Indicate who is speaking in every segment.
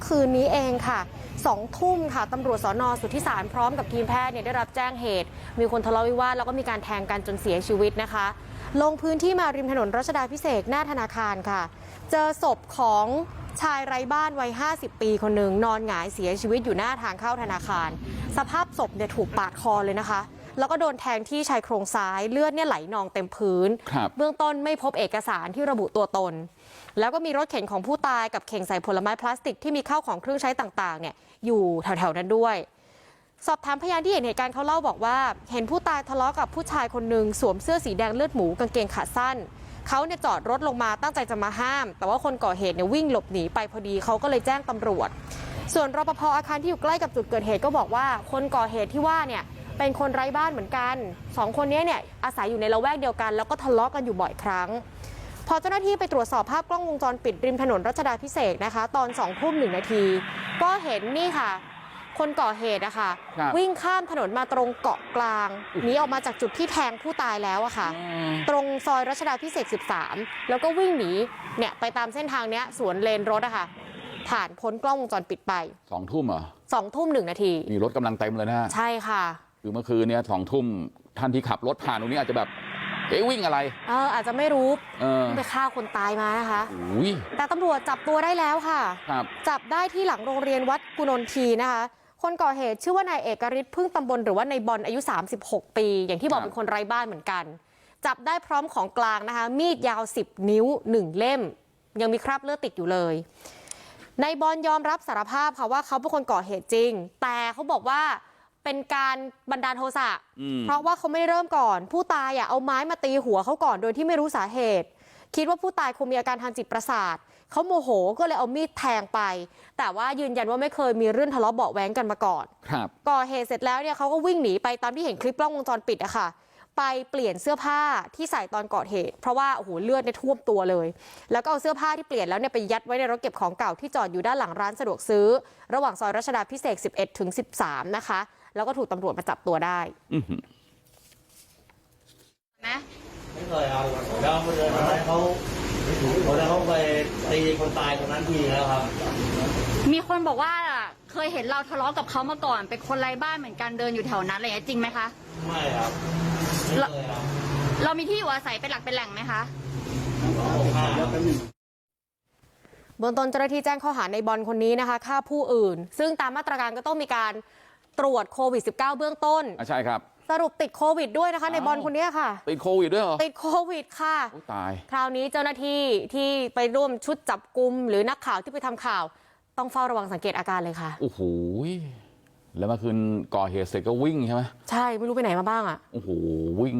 Speaker 1: อคืนนี้เองค่ะสองทุ่มค่ะตำรวจสอนอสุทธิสารพร้อมกับทีมแพทย์เนี่ยได้รับแจ้งเหตุ มีคนทะเลาะวิวาทแล้วก็มีการแทงกันจนเสียชีวิตนะคะ ลงพื้นที่มาริมถนนรัชดาพิเศษหน้าธนาคารค่ะ เจอศพของชายไร้บ้านวัย 50 ปีคนหนึ่งนอนหงายเสียชีวิตอยู่หน้าทางเข้าธนาคาร สภาพศพเนี่ยถูกปาดคอเลยนะคะ แล้วก็โดนแทงที่ชายโครงซ้ายเลือดเนี่ยไหลนองเต็มพื้น
Speaker 2: ครับ
Speaker 1: เบื้องต้นไม่พบเอกสารที่ระบุตัวตน แล้วก็มีรถเข็นของผู้ตายกับเข่งใส่ผลไม้พลาสติกที่มีข้าวของเครื่องใช้ต่างๆ เนี่ยอยู่แถวๆนั้นด้วย สอบถามพยานที่เห็นเหตุการณ์เขาเล่าบอกว่า เห็นผู้ตายทะเลาะกับผู้ชายคนหนึ่งสวมเสื้อสีแดงเลือดหมูกางเกงขาสั้นเขาเนี่ยจอดรถลงมาตั้งใจจะมาห้าม แต่ว่าคนก่อเหตุเนี่ยวิ่งหลบหนีไปพอดีเขาก็เลยแจ้งตำรวจ ส่วนรปภอาคารที่อยู่ใกล้กับจุดเกิดเหตุก็บอกว่า คนก่อเหตุที่ว่าเนี่ย เป็นคนไร้บ้านเหมือนกันสองคนนี้เนี่ยอาศัยอยู่ในละแวกเดียวกัน แล้วก็ทะเลาะกันอยู่บ่อยครั้ง พอเจ้าหน้าที่ไปตรวจสอบภาพกล้องวงจรปิดริมถนนรัชดาพิเศษกนะคะ ตอนสองทุ่มหนึ่งนาที ก็เห็นนี่ค่ะ คนก่อเหตุนะคะ
Speaker 2: ครับ
Speaker 1: วิ่งข้ามถนนมาตรงเกาะกลางหนีออกมาจากจุดที่แทงผู้ตายแล้วอะค่ะ
Speaker 2: อืม
Speaker 1: ตรงซอยรัชดาพิเศษก13 แล้วก็วิ่งหนีเนี่ยไปตามเส้นทางเนี้ยสวนเลนรถอะค่ะผ่านพ้นกล้องวงจรปิดไป
Speaker 2: สองทุ่มเหรอ
Speaker 1: สองทุ่มหนึ่งนาที
Speaker 2: นี่รถกำลังเต็มเลยนะฮะ
Speaker 1: ใช่ค่ะ
Speaker 2: คือเมื่อคืนเนี้ยสองทุ่มท่านที่ขับรถผ่านตรงนี้อาจจะแบบเอ๊ะวิ่งอะไร
Speaker 1: เอออาจจะไม่รู้
Speaker 2: เออ
Speaker 1: ไปฆ่าคนตายมานะคะ
Speaker 2: อุ้ย
Speaker 1: แต่ตำรวจจับตัวได้แล้วค่ะ
Speaker 2: ครับ
Speaker 1: จับได้ที่หลังโรงเรียนวัดกุนนทีนะคะคนก่อเหตุชื่อว่านายเอกฤทธิ์พึ่งตำบลหรือว่านายบอลอายุ 36 ปี อย่างที่บอ
Speaker 2: ค
Speaker 1: ก
Speaker 2: รับ
Speaker 1: เป็นคนไร้บ้านเหมือนกัน จับได้พร้อมของกลางนะคะ มีดยาว 10 นิ้ว 1 เล่ม ยังมีคราบเลือดติดอยู่เลยนายบอลยอมรับสารภาพค่ะว่าเขาเป็นคนก่อเหตุจริง แต่เขาบอกว่า เป็นการบันดาลโทสะ
Speaker 2: อืม
Speaker 1: เพราะว่าเขาไม่ได้เริ่มก่อน ผู้ตายอะเอาไม้มาตีหัวเขาก่อนโดยที่ไม่รู้สาเหตุ คิดว่าผู้ตายคงมีอาการทางจิตประสาทเขาโมโหก็เลยเอามีดแทงไป แต่ว่ายืนยันว่าไม่เคยมีเรื่องทะเลาะเบาะแว้งกันมาก่อน
Speaker 2: ครับ
Speaker 1: ก่อเหตุเสร็จแล้วเนี่ยเขาก็วิ่งหนีไปตามที่เห็นคลิปกล้องวงจรปิดอะค่ะ ไปเปลี่ยนเสื้อผ้าที่ใส่ตอนก่อเหตุ เพราะว่าโอ้โหเลือดเนี่ยท่วมตัวเลย แล้วก็เอาเสื้อผ้าที่เปลี่ยนแล้วเนี่ยไปยัดไว้ในรถเก็บของเก่าที่จอดอยู่ด้านหลังร้านสะดวกซื้อ ระหว่างซอยรัชดาพิเศษก11 ถึง 13 นะคะ แล้วก็ถูกตำรวจมาจับตัวได้
Speaker 2: อื้อหือ
Speaker 1: ไหม
Speaker 3: ไม่เคยเอาแล้วเขาเดินมาให้เขาเขาแล้วเขาไปตีคนตายคนนั้นทีแล้วครับ
Speaker 4: มีคนบอกว่าเคยเห็นเราทะเลาะกับเขามาก่อนเป็นคนไร้บ้านเหมือนกันเดินอยู่แถวนั้นอะไรอย่างเงี้ยจริงไหมคะ
Speaker 3: ไม่ครับไม่เคยครับ
Speaker 4: เรามีที่อยู่อาศัยเป็นหลักเป็นแหล่งไหมคะ
Speaker 3: ผมห้า
Speaker 1: เบื้องต้นเจ้าหน้าที่แจ้งข้อหาในบอลคนนี้นะคะฆ่าผู้อื่น ซึ่งตามมาตรการก็ต้องมีการ ตรวจโควิด -19 เบื้องต้น
Speaker 2: อะใช่ครับ
Speaker 1: สรุปติดโควิดด้วยนะคะในบอลคนนี้ค่ะ
Speaker 2: ติดโควิดด้วยเหรอ
Speaker 1: ติดโควิดค่ะ
Speaker 2: โอ้ตาย
Speaker 1: คราวนี้เจ้าหน้าที่ที่ไปร่วมชุดจับกลุ่มหรือนักข่าวที่ไปทำข่าว ต้องเฝ้าระวังสังเกตอาการเลยค่ะ
Speaker 2: โอ้โห แล้วเมื่อคืนก่อเหตุเสร็จก็วิ่งใช่ไหม
Speaker 1: ใช่ ไม่รู้ไปไหนมาบ้างอะ
Speaker 2: โอ้โห วิ่ง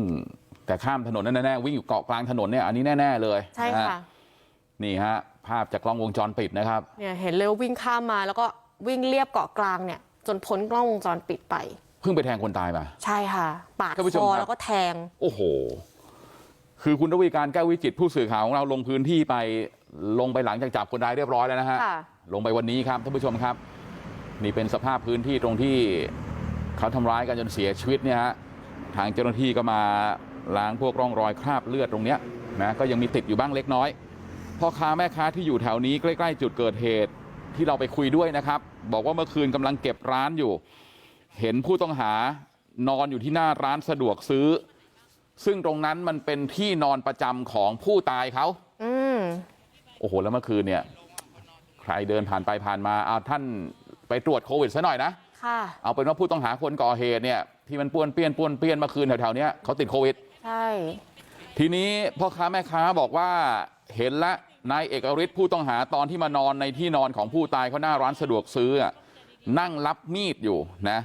Speaker 2: แต่ข้ามถนนนั่นแน่ๆวิ่งอยู่เกาะกลางถนนเนี่ยอันนี้แน่ ๆ เลย
Speaker 1: ใช่
Speaker 2: นฮ
Speaker 1: ค่ะ
Speaker 2: นี่ฮะ ภาพจากกล้องวงจรปิดนะครับ
Speaker 1: เนี่ยเห็นเลยว่าวิ่งข้ามมาแล้วก็วิ่งเลียบเกาะกลางเนี่ย จนพ้นกล้องวงจรปิดไป
Speaker 2: เพิ่งไปแทงคนตายมา
Speaker 1: ใช่ค่ะ ปาด
Speaker 2: ท่านผู้ช
Speaker 1: ค
Speaker 2: ม
Speaker 1: อ
Speaker 2: ครับ
Speaker 1: แล้วก็แทง
Speaker 2: โอ้โห คือคุณระวีการแก้ววิจิตรผู้สื่อข่าวของเราลงพื้นที่ไปลงไปหลังจากจับคนร้ายเรียบร้อยแล้วนะฮะ
Speaker 1: ค่ะ
Speaker 2: ลงไปวันนี้ครับท่านผู้ชมครับ นี่เป็นสภาพพื้นที่ตรงที่เขาทำร้ายกันจนเสียชีวิตเนี่ยฮะ ทางเจ้าหน้าที่ก็มาล้างพวกร่องรอยคราบเลือดตรงเนี้ยนะ ก็ยังมีติดอยู่บ้างเล็กน้อย พ่อค้าแม่ค้าที่อยู่แถวนี้ใกล้ ๆ จุดเกิดเหตุ ที่เราไปคุยด้วยนะครับบอกว่าเมื่อคืนกำลังเก็บร้านอยู่เห็นผู้ต้องหานอนอยู่ที่หน้าร้านสะดวกซื้อซึ่งตรงนั้นมันเป็นที่นอนประจำของผู้ตายเขา
Speaker 1: อืม
Speaker 2: โอ้โหแล้วเมื่อคืนเนี่ยใครเดินผ่านไปผ่านมาเอาท่านไปตรวจโควิดซะหน่อยนะ
Speaker 1: ค่ะ
Speaker 2: เอาเป็นว่าผู้ต้องหาคนก่อเหตุเนี่ยที่มันป้วนเปี้ยนป้วนเปี้ยนเมื่อคืนแถวๆเนี้ยเขาติดโควิด
Speaker 1: ใช่
Speaker 2: ทีนี้พ่อค้าแม่ค้าบอกว่าเห็นละ นายเอกฤทธิ์ผู้ต้องหาตอนที่มานอนในที่นอนของผู้ตายเขาหน้าร้านสะดวกซื้ออะนั่งรับมีดอยู่นะ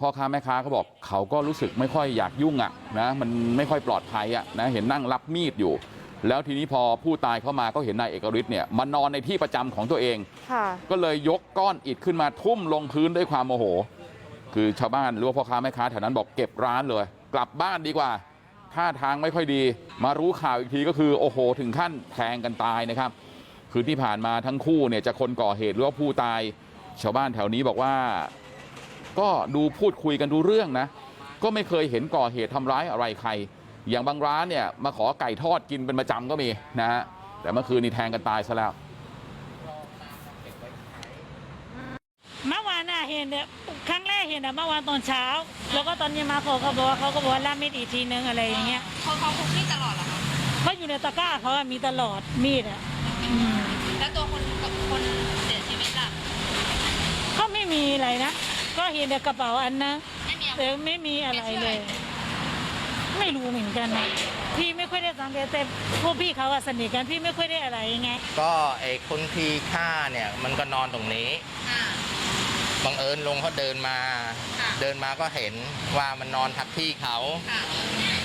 Speaker 2: พ่อค้าแม่ค้าเขาบอกเขาก็รู้สึกไม่ค่อยอยากยุ่งอะนะมันไม่ค่อยปลอดภัยอะนะเห็นนั่งรับมีดอยู่แล้วทีนี้พอผู้ตายเข้ามาก็เห็นนายเอกฤทธิ์เนี่ยมานอนในที่ประจำของตัวเอง
Speaker 1: ค่ะ
Speaker 2: ก็เลยยกก้อนอิฐขึ้นมาทุ่มลงพื้นด้วยความโมโหคือชาวบ้านหรือว่าพ่อค้าแม่ค้าแถวนั้นบอกเก็บร้านเลยกลับบ้านดีกว่า ท่าทางไม่ค่อยดีมารู้ข่าวอีกทีก็คือโอ้โหถึงขั้นแทงกันตายนะครับคือที่ผ่านมาทั้งคู่เนี่ยจะคนก่อเหตุหรือว่าผู้ตายชาวบ้านแถวนี้บอกว่าก็ดูพูดคุยกันดูเรื่องนะก็ไม่เคยเห็นก่อเหตุทำร้ายอะไรใคร อย่างบางร้านเนี่ยมาขอไก่ทอดกินเป็นประจำก็มีนะฮะแต่เมื่อคืนนี้แทงกันตายซะแล้ว
Speaker 5: เห็นเนี่ยครั้งแรกเห็นอะเมื่อวานตอนเช้า แล้วก็ตอนเย็นมาเขาก็บอกว่าเขาก็บอกว่าล่ามมีดอีกทีนึงอะไรอย่างเงี้ย
Speaker 6: เขาเขาพกมีดตลอดเหรอคะ
Speaker 5: เขาอยู่ในตะกร้าเขาอะมีตลอดมีดอะอืม
Speaker 6: แล้วตัวคนคนเสียชีวิตล่ะ
Speaker 5: เขาไม่มีอะไรนะ ก็เห็นแต่กระเป๋าอันนะ
Speaker 6: ไม่มีอาวุ
Speaker 5: แต่
Speaker 6: ธ
Speaker 5: ไม่มีอะไรเลย ไม่รู้เหมือนกันนะพี่ไม่ค่อยได้สังเกตแต่พวกพี่เขาอะสนิทกันพี่ไม่ค่อยได้อะไรไง
Speaker 7: ก็ไอ้คนที่ฆ่าเนี่ยมันก็นอนตรงนี้
Speaker 6: อ่า
Speaker 7: บังเอิญลงเขาเดินมา
Speaker 6: ค่ะ
Speaker 7: เดินมาก็เห็นว่ามันนอนทับที่เขา
Speaker 6: ค่ะ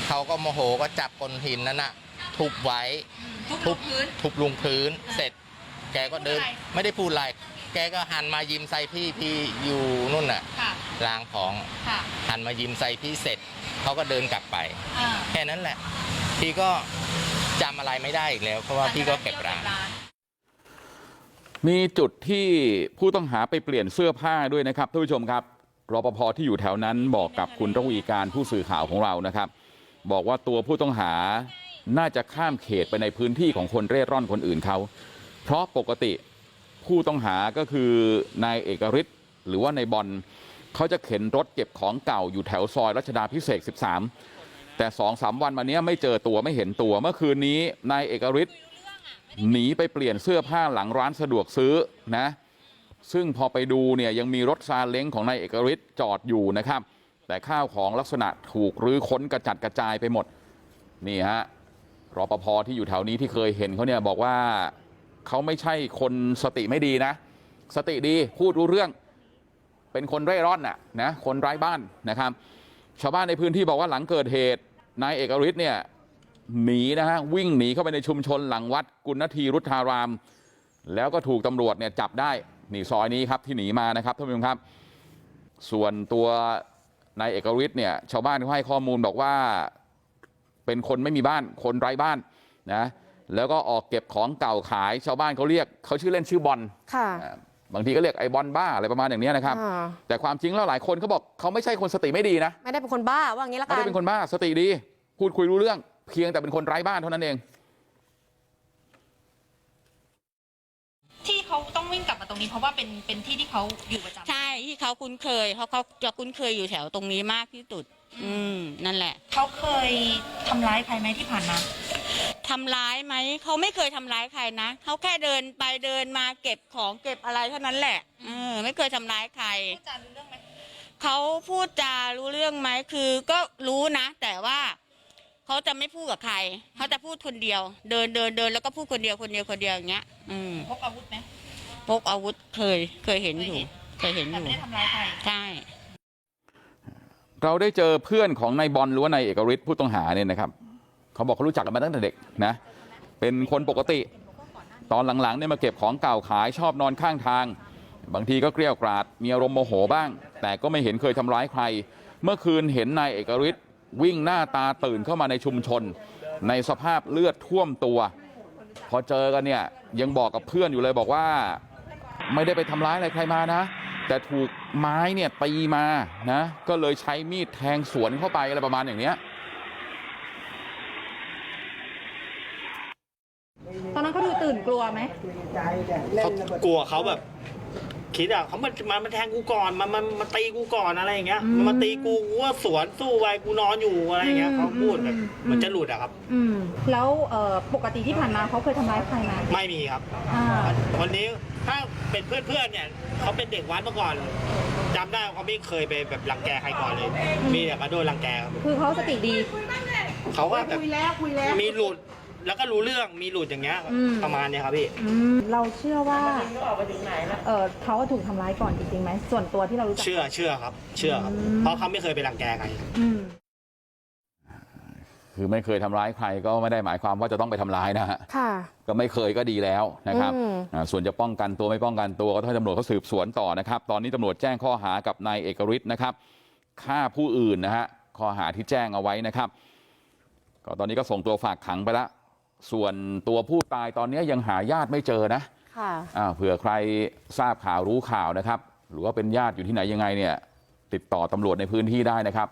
Speaker 7: เขาก็โมโหก็จับก้อนหินนั้นน่ะ ทุบไว้
Speaker 6: อืมทุบลงพื้น
Speaker 7: ทุบลงพื้น เสร็จ แกก็เดิน
Speaker 6: พูดอะไร
Speaker 7: ไม่ได้พูดอะไร แกก็หันมายิ้มใส่พี่พี่อยู่นู่นน่ะ
Speaker 6: ค่ะ
Speaker 7: ลางของ
Speaker 6: ค่ะ
Speaker 7: หันมายิ้มใส่พี่เสร็จ เขาก็เดินกลับไป
Speaker 6: อ่า
Speaker 7: แค่นั้นแหละ พี่ก็จำอะไรไม่ได้อีกแล้ว เพราะว่าพี่ก็เก็บร้าน
Speaker 2: มีจุดที่ผู้ต้องหาไปเปลี่ยนเสื้อผ้าด้วยนะครับท่านผู้ชมครับรปภที่อยู่แถวนั้นบอกกับคุณระวีการผู้สื่อข่าวของเรานะครับบอกว่าตัวผู้ต้องหาน่าจะข้ามเขตไปในพื้นที่ของคนเร่ร่อนคนอื่นเขาเพราะปกติผู้ต้องหาก็คือนายเอกฤทธิ์หรือว่านายบอลเขาจะเข็นรถเก็บของเก่าอยู่แถวซอยรัชดาพิเศษ13แต่สองสามวันมาเนี้ยไม่เจอตัวไม่เห็นตัวเมื่อคืนนี้นายเอกฤทธิ์ หนีไปเปลี่ยนเสื้อผ้าหลังร้านสะดวกซื้อนะซึ่งพอไปดูเนี่ยยังมีรถซาเล้งของนายเอกฤทธิ์จอดอยู่นะครับแต่ข้าวของลักษณะถูกรื้อค้นกระจัดกระจายไปหมดนี่ฮะรอปภที่อยู่แถวนี้ที่เคยเห็นเขาเนี่ยบอกว่าเขาไม่ใช่คนสติไม่ดีนะ สติดีพูดรู้เรื่อง เป็นคนเร่ร่อนน่ะนะคนไร้บ้านนะครับ ชาวบ้านในพื้นที่บอกว่าหลังเกิดเหตุนายเอกฤทธิ์เนี่ย หนีนะฮะวิ่งหนีเข้าไปในชุมชนหลังวัดกุณทีรุทธารามแล้วก็ถูกตำรวจเนี่ยจับได้นี่ซอยนี้ครับที่หนีมานะครับท่านผู้ชมครับส่วนตัวนายเอกฤทธิ์เนี่ยชาวบ้านเขาให้ข้อมูลบอกว่าเป็นคนไม่มีบ้านคนไร้บ้านนะแล้วก็ออกเก็บของเก่าขายชาวบ้านเขาเรียกเขาชื่อเล่นชื่อบอล
Speaker 1: ค่ะ
Speaker 2: อ่าบางทีก็เรียกไอ้บอลบ้าอะไรประมาณอย่างนี้นะครับ
Speaker 1: อ่า
Speaker 2: แต่ความจริงแล้วหลายคนเขาบอกเขาไม่ใช่คนสติไม่ดีนะ
Speaker 1: ไม่ได้เป็นคนบ้าว่างี้ละ
Speaker 2: ไม่
Speaker 1: กัน
Speaker 2: ได้เป็นคนบ้าสติดีพูดคุยรู้เรื่อง เพียงแต่เป็นคนไร้บ้านเท่านั้นเอง
Speaker 6: ที่เขาต้องวิ่งกลับมาตรงนี้เพราะว่าเป็นเป็นที่ที่เขาอยู่ประจำ
Speaker 8: ใช่ที่เขาคุ้นเคยเพราะเขาจะคุ้นเคยอยู่แถวตรงนี้มากที่สุด อืมนั่นแหละ
Speaker 6: เขาเคยทำร้ายใครไหมที่ผ่านมา
Speaker 8: ทำร้ายไหมเขาไม่เคยทำร้ายใครนะเขาแค่เดินไปเดินมาเก็บของเก็บอะไรเท่านั้นแหละเออไม่เคยทำร้ายใคร
Speaker 6: พูดจารู้เรื่องไหม
Speaker 8: เขาพูดจารู้เรื่องไหมคือก็รู้นะ แต่ว่า เขาจะไม่พูดกับใครเขาจะพูดคนเดียว เดินเดินเดินแล้วก็พูดคนเดียวคนเดียวคนเดียวอย่างเงี้ยอืม
Speaker 6: พกอาวุธไหม
Speaker 8: พกอาวุธเคยเคยเห็นอยู่เคยเห็นอ
Speaker 6: แต่
Speaker 8: ยู่
Speaker 6: ไม่ได้ทำร้ายใคร
Speaker 8: ใช่
Speaker 2: เราได้เจอเพื่อนของนายบอลหรือว่านายเอกฤทธิ์ผู้ต้องหาเนี่ยนะครับเขาบอกเขารู้จักกันมาตั้งแต่เด็กนะ เป็นคนปกติ ตอนหลังๆเนี่ยมาเก็บของเก่าขายชอบนอนข้างทาง บางทีก็เกลี้ยวกราดมีอารมณ์โมโหบ้าง แต่ก็ไม่เห็นเคยทำร้ายใคร เมื่อคืนเห็นนายเอกฤทธิ์ วิ่งหน้าตาตื่นเข้ามาในชุมชนในสภาพเลือดท่วมตัวพอเจอกันเนี่ยยังบอกกับเพื่อนอยู่เลยบอกว่าไม่ได้ไปทำร้ายอะไรใครมานะแต่ถูกไม้เนี่ยตีมานะก็เลยใช้มีดแทงสวนเข้าไปอะไรประมาณอย่างเนี้ย
Speaker 4: ตอนนั้นเขาดูตื่นกลัวไหม
Speaker 3: เขากลัวเขาแบบ คิดอะเขามันมันมันแทงกูก่อนมันมันมันตีกูก่อนอะไรอย่างเงี้ยมันมาตีกูกูว่าสวนสู้ไปกูนอนอยู่อะไรอย่างเงี้ยเขาพูดแบบมันจะหลุดอะครับ
Speaker 9: อืมแล้วเอ่อปกติที่ผ่านมาเขาเคยทำร้ายใครไหม
Speaker 3: ไม่มีครับ
Speaker 9: อ่า
Speaker 3: วันนี้ถ้าเป็นเพื่อนๆเนี่ยเขาเป็นเด็กวัดมาก่อนจำได้ว่าเขาไม่เคยไปแบบรังแกใครก่อนเลย มีแต่มาโดนรังแกครับ
Speaker 9: คือเขาสติดี
Speaker 3: เขาก็แบบ
Speaker 9: คุยแล้วคุยแล้ว
Speaker 3: มีหลุด แล้วก็รู้เรื่องมีหลุดอย่างเงี้ย
Speaker 9: อืม
Speaker 3: ประมาณเนี้ยครับพี่
Speaker 9: อืมเราเชื่อว่าเออเขาถูกทำร้ายก่อนจริงๆไหมส่วนตัวที่เรารู้จัก
Speaker 3: เชื่อเชื่อครับ เชื่อครับ
Speaker 9: อืม
Speaker 3: เพราะเขาไม่เคยไปรังแกใคร
Speaker 9: อืม
Speaker 2: คือไม่เคยทำร้ายใครก็ไม่ได้หมายความว่าจะต้องไปทำร้ายนะฮะ
Speaker 1: ค่ะ
Speaker 2: ก็ไม่เคยก็ดีแล้วนะครับ
Speaker 1: อืม
Speaker 2: อ่าส่วนจะป้องกันตัวไม่ป้องกันตัวก็ต้องให้ตำรวจเขาสืบสวนต่อนะครับ ตอนนี้ตำรวจแจ้งข้อหากับนายเอกฤทธิ์นะครับฆ่าผู้อื่นนะฮะข้อหาที่แจ้งเอาไว้นะครับ ก็ตอนนี้ก็ส่งตัวฝากขังไปแล้ว ส่วนตัวผู้ตายตอนนี้ยังหาญาติไม่เจอนะ
Speaker 1: ค่ะ
Speaker 2: อ่าเผื่อใครทราบข่าวรู้ข่าวนะครับหรือว่าเป็นญาติอยู่ที่ไหนยังไงเนี่ยติดต่อตำรวจในพื้นที่ได้นะครับ